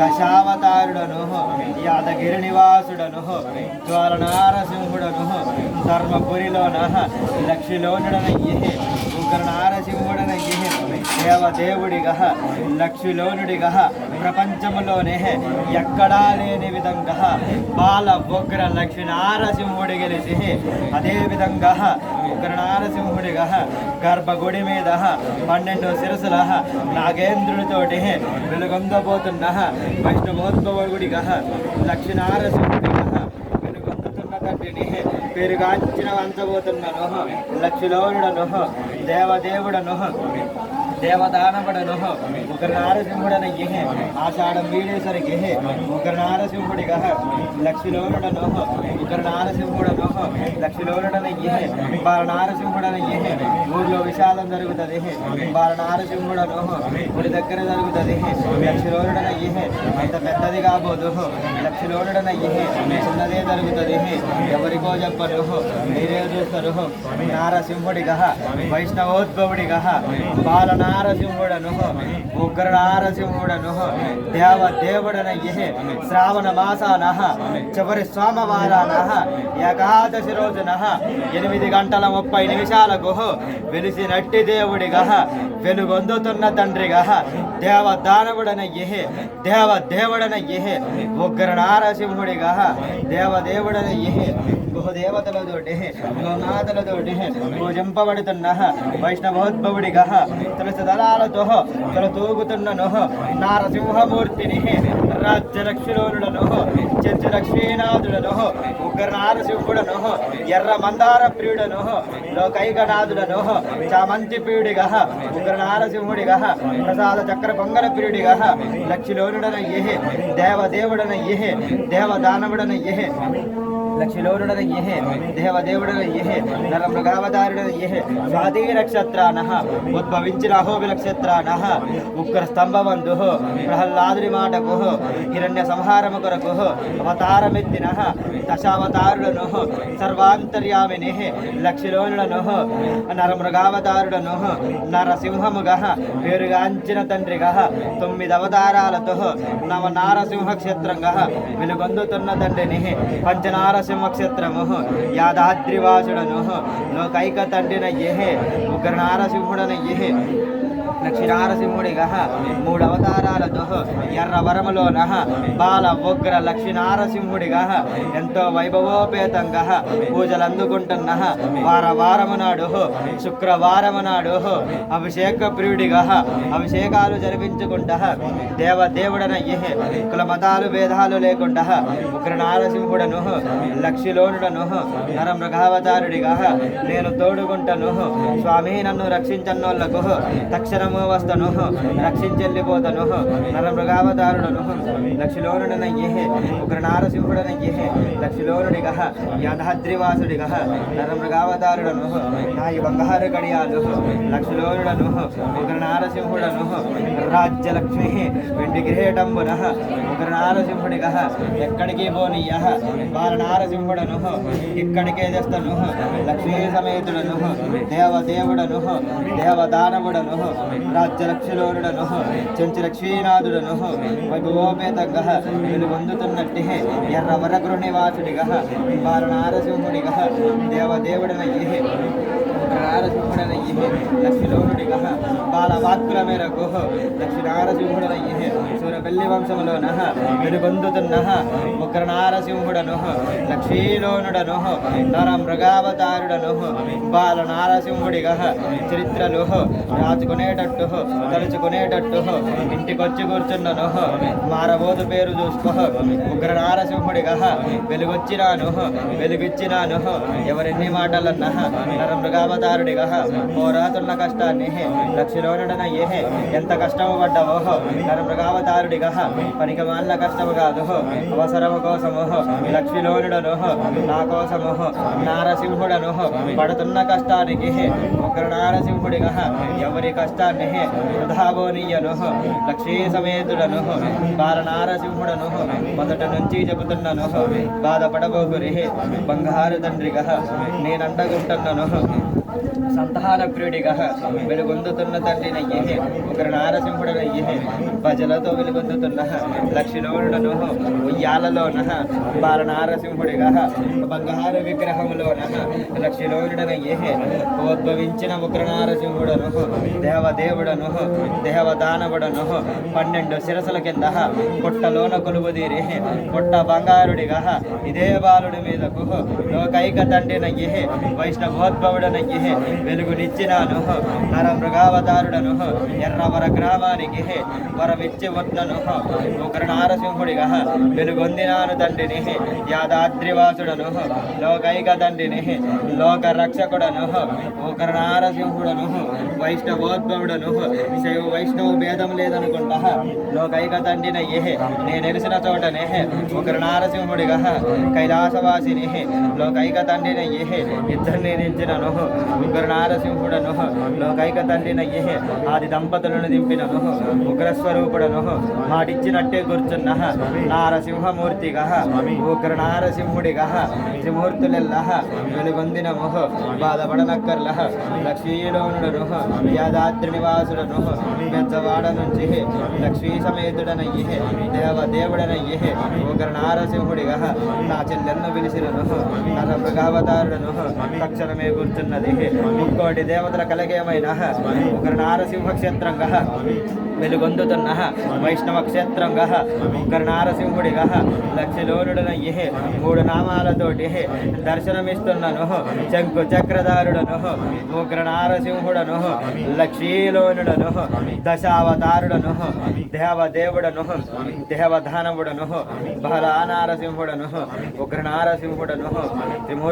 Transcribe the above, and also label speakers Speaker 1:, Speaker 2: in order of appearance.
Speaker 1: దశావతారుడను యాదగిరి నివాసుడను జ్వాలనారసింహుడను ధర్మపురిలోన లక్షిలోనుడనయ్యే ఉగ్ర నారసింహుడనయ్యే దేవదేవుడిగా లక్ష్మిలోనుడిగా ప్రపంచములోనే ఎక్కడా లేని విధంగా బాల ఉగ్ర లక్ష్మి నారసింహుడి గెలిచి అదేవిధంగా విధంగా ఉగ్ర గర్భగుడి మీద పన్నెండు శిరసుల నాగేంద్రుడితోటి వెలుగొందబోతున్న వైష్ణవోద్భవుడిగా లక్ష్మీనారసింహుడిగా వెలుగొందుతున్న తండ్రిని పెరుగాంచిన వంచబోతున్నను లక్ష్మీలోనుడను దేవదేవుడను దేవదానవుడను ఒక నారసింహుడనయ్యే ఆషాఢం వీడేసరికి ఒక నారసింహుడిగా లక్ష్మీలోనుడను ఒక నారసింహుడను లక్ష్మీలోనుడనయ్యే బాల నారసింహుడనయ్యే ఊర్లో విశాలం జరుగుతుంది బాల నారసింహుడను గుడి దగ్గర జరుగుతుంది లక్ష్మీలోనుడనయ్యే అంత పెద్దది కాబోదు లక్ష్మీలోనుడనయ్యే చిన్నదే జరుగుతుంది ఎవరికో చెప్పరు మీరే చూస్తారు నారసింహుడిగా వైష్ణవోద్భవుడిగా బాల నారసింహుడను ఉగ్ర నారసింహుడను దేవ దేవుడనయ్యే శ్రావణ మాసాన చివరి సోమవారాన ఏకాదశి రోజు రోజున. ఎనిమిది గంటల ముప్పై నిమిషాలకు వెలిసినట్టి దేవుడిగా. వెలుగొందుతున్న తండ్రిగా. దేవ దానవుడనయ్యే దేవ దేవుడన దేవుడనయ్యే ఉగ్ర నారసింహుడిగా దేవదేవుడనయ్యే గుహదేవతలతోటి గోనాథలతోటి పూజింపబడుతున్న వైష్ణవోద్భవుడిగా తులసి దళాలతో తల తూగుతున్నను నారసింహమూర్తిని రాజ్యలక్ష్మిలోనుడను చర్చ లక్ష్మీనాథుడను ఉగ్ర నారసింహుడను ఎర్ర మందార ప్రియుడను లోకైకనాథుడను చామంతి ప్రియుడిగా ఉగ్ర నారసింహుడిగా ప్రసాద చక్ర పొంగల ప్రియుడిగా లక్ష్మిలోనుడనయ్యే దేవదేవుడనయ్యే దేవదానవుడనయ్యే. లక్ష్మీలోనుడనయ్యే దేవదేవుడనయ్యే నరమృగావతారుడనయ్యే స్వాతి నక్షత్రాన ఉద్భవించి అహోబి నక్షత్రాన ఉగ్ర స్తంభవంధు ప్రహ్లాదుని మాటకు హిరణ్య సంహారము కొరకు అవతారమెత్తిన దశావతారుడను సర్వాంతర్యామిని లక్ష్మీలోనుడను నరమృగావతారుడను నరసింహముగా పేరుగాంచిన తండ్రిగా తొమ్మిది అవతారాలతో నవ నారసింహ క్షేత్రంగా వెలుగొందుతున్న తండ్రిని పంచనారసింహ నరసింహక్షత్రము యాదాద్రివాసుడను లోకైక తండ్రినయ్యే ఉగ్ర నారసింహుడన నారసింహుడనయ్యే లక్ష్మీనారసింహుడిగా మూడు అవతారాలతో నహ బాల ఉగ్ర లక్ష్మీనారసింహుడిగా ఎంతో వైభవోపేతంగా పూజలు అందుకుంటున్న వార వారము నాడు శుక్రవారము నాడు అభిషేక ప్రియుడిగా అభిషేకాలు జరిపించుకుంటా దేవదేవుడనయ్యే కుల మతాలు భేదాలు లేకుండా ఉగ్ర నారసింహుడను లక్ష్మిలోనుడను నరమృగావతారుడిగా నేను తోడుకుంటను స్వామి నన్ను రక్షించన్నోళ్ళకు తక్షణము వస్తను రక్షించెళ్ళిపోతను నరమృగావతారుడను లక్ష్మిలోనుడనయ్యే ఉగ్ర నారసింహుడనయ్యే లక్ష్మిలోనుడిగా నర మృగావతారుడను నాయి బంగారు గడియాలు లక్ష్మిలోనుడను ఉగ్ర నారసింహుడను రాజ్యలక్ష్మి వెండి కిరీటంబున ఉగ్ర నారసింహుడిగ ఎక్కడికి పోనీయ బాల నారసింహుడను ఇక్కడికే తెస్తను లక్ష్మీ సమేతుడను దేవదేవుడను దేవదానవుడను రాజ్యలక్ష్మిలోనుడను చెంచు లక్ష్మీనాథుడను వైభవోపేతంగా వెలుగొందుతున్నట్టి ఎర్ర వరగురు నివాసుడిగా బాల నారసింహుడిగా దేవదేవుడనయ్యే నారసింహుడనయ్యే లక్ష్మీలోనుడిగా బాల వాక్కుల మేరకు లక్ష్మీ నారసింహుడనయ్యే పెళ్ళి వంశములోన వెలుగొందుతున్న ముగ్గురు నారసింహుడను లక్ష్మీలోనుడను నర మృగావతారుడను బాల నారసింహుడిగా చరిత్రలు రాచుకునేటట్టు తలుచుకునేటట్టు ఇంటికొచ్చి కూర్చున్నను మారబోదు పేరు చూసుకో ఉగ్ర నారసింహుడిగా వెలుగొచ్చినాను వెలుగిచ్చినాను ఎవరెన్ని మాటలన్నా నర మృగావతారుడిగా పోరాతున్న కష్టాన్ని లక్ష్మిలోనుడనయ్యే ఎంత కష్టము పడ్డవో నర మృగావతారుడిగా పనికి మాలిన కష్టము కాదు అవసరము కోసము లక్ష్మిలోనుడను నా కోసము నారసింహుడను పడుతున్న కష్టానికి ఒకరు నారసింహుడిగా ఎవరి కష్టాన్ని వృధాబోనీయను లక్ష్మీ సమేతుడను బాల నారసింహుడను మొదట నుంచి చెబుతున్నాను బాధపడబోగురి బంగారు తండ్రిగా నేనండగుంటున్నాను సంతాన ప్రియుడిగా వెలుగొందుతున్న తండ్రినయ్యే ఒకరు నారసింహుడనయ్యే భజలతో వెలుగొందుతున్న లక్షిలోనుడను ఉయ్యాలలోన బాల నారసింహుడిగా బంగారు విగ్రహములోన లక్షిలోనుడనయ్యే ఉద్భవించిన ఉగ్ర నారసింహుడను దేవదేవుడను దేవదానవుడను పన్నెండు శిరసల కింద పుట్టలోన కొలువుదీరి పుట్ట బంగారుడిగా ఇదే బాలుడి మీదకు లోకైక తండ్రినయ్యే వైష్ణవోద్భవుడనయ్యే వెలుగునిచ్చినాను నర మృగావతారుడను ఎర్రవర గ్రామానికి వరమిచ్చి వద్దను ఒకరు నారసింహుడిగా వెలుగొందినాను తండ్రిని యాదాద్రివాసుడను లోకైక తండ్రిని లోక రక్షకుడను ఒకరు నారసింహుడను వైష్ణవోద్భవుడను శైవ వైష్ణవ భేదం లేదనుకుంటా లోకైక తండ్రినయ్యే నేను తెలిసిన చోటనే ఒకరు నారసింహుడిగా కైలాసవాసిని లోకైక తండ్రినయ్యే ఇద్దరిని నిలిచినను ముగ్గురు నారసింహుడను లోకైక తండ్రినయ్యే ఆది దంపతులను దింపినను ఉగ్రస్వరూపుడను మాటిచ్చినట్టే కూర్చున్న నారసింహమూర్తిగా ఉగ్ర నారసింహుడిగా త్రిమూర్తులెల్ల వెలుగొందినము. బాధపడనక్కర్ల. లక్ష్మీలోనుడను యాదాద్రి నివాసుడను పెద్దవాడ నుంచి లక్ష్మీ సమేతుడనయ్యే దేవదేవుడనయ్యే ఉగ్ర నారసింహుడిగా నా చెల్లెలను పిలిచినను నర మృగావతారుడను తక్షణమే కూర్చున్నది. ఇంకోటి దేవతల కలగేమైన. ఒకరు నారసింహ క్షేత్రంగా వెలుగొందుతున్న. వైష్ణవ క్షేత్రంగా ఒకరు నారసింహుడిగా లక్షలోనుడనయ్యే మూడు నామాలతోటి దర్శనమిస్తున్నాను. శంకు చక్రధారుడను ఉగ్ర నారసింహుడను లక్ష్మీలోనుడను దశావతారుడను. దేవదేవుడను. దేవధానవుడను. బహలా నారసింహుడను ఉగ్ర నారసింహుడను